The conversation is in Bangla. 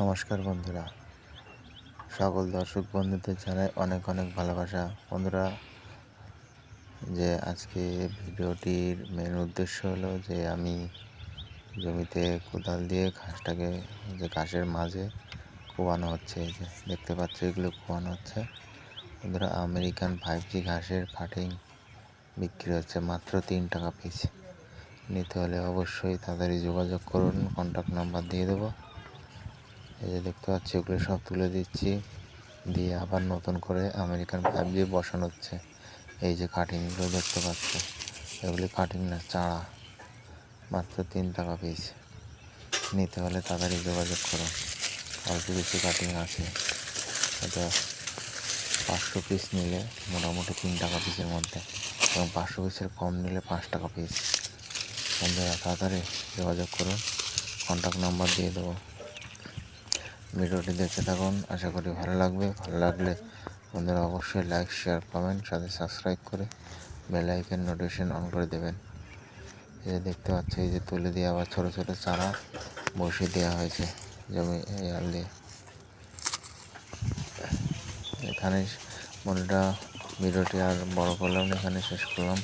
নমস্কার বন্ধুরা। সকল দর্শক বন্ধুদের জানাই অনেক অনেক ভালোবাসা। বন্ধুরা, যে আজকে ভিডিওটির মেন উদ্দেশ্য হলো যে আমি জমিতে কোদাল দিয়ে ঘাসটাকে, যে ঘাসের মাঝে কোয়ানো হচ্ছে যে দেখতে পাচ্ছ এগুলো কোয়ানো হচ্ছে। বন্ধুরা, আমেরিকান ফাইভ জি ঘাসের কাটিং বিক্রি হচ্ছে মাত্র তিন টাকা পিস নিতে হলে অবশ্যই তাড়াতাড়ি যোগাযোগ করুন কন্ট্যাক্ট নাম্বার দিয়ে দেবো। এই যে দেখতে পাচ্ছি, ওগুলো সব তুলে দিচ্ছি। দিয়ে আবার নতুন করে আমেরিকান ফাইভ জি বসানো হচ্ছে। এই যে কাটিংগুলো দেখতে পাচ্ছ, এগুলি কাটিং না, চারা। মাত্র তিন টাকা পিস নিতে হলে তাড়াতাড়ি যোগাযোগ করো। অল্প কিছু কাটিং আছে। এটা পাঁচশো পিস নিলে মোটামুটি তিন টাকা পিসের মধ্যে। এবং পাঁচশো পিসের কম নিলে পাঁচ টাকা পিস বন্ধুরা, তাড়াতাড়ি যোগাযোগ করুন। কন্ট্যাক্ট নাম্বার দিয়ে দেবো। ভিডিওটি দেখতে থাকুন, আশা করি ভালো লাগবে। ভালো লাগলে বন্ধুরা অবশ্যই লাইক শেয়ার কমেন্ট সাথে সাবস্ক্রাইব করে বেল আইকন নোটিফিকেশন অন করে দেবেন। এই যে দেখতে পাচ্ছ, এই যে তুলে দিয়ে আবার ছোটো ছোটো চারা বসিয়ে দেওয়া হয়েছে জমি এই আল দিয়ে। এখানে বন্ধুরা ভিডিওটি আর বড় করলাম এখানে শেষ করলাম।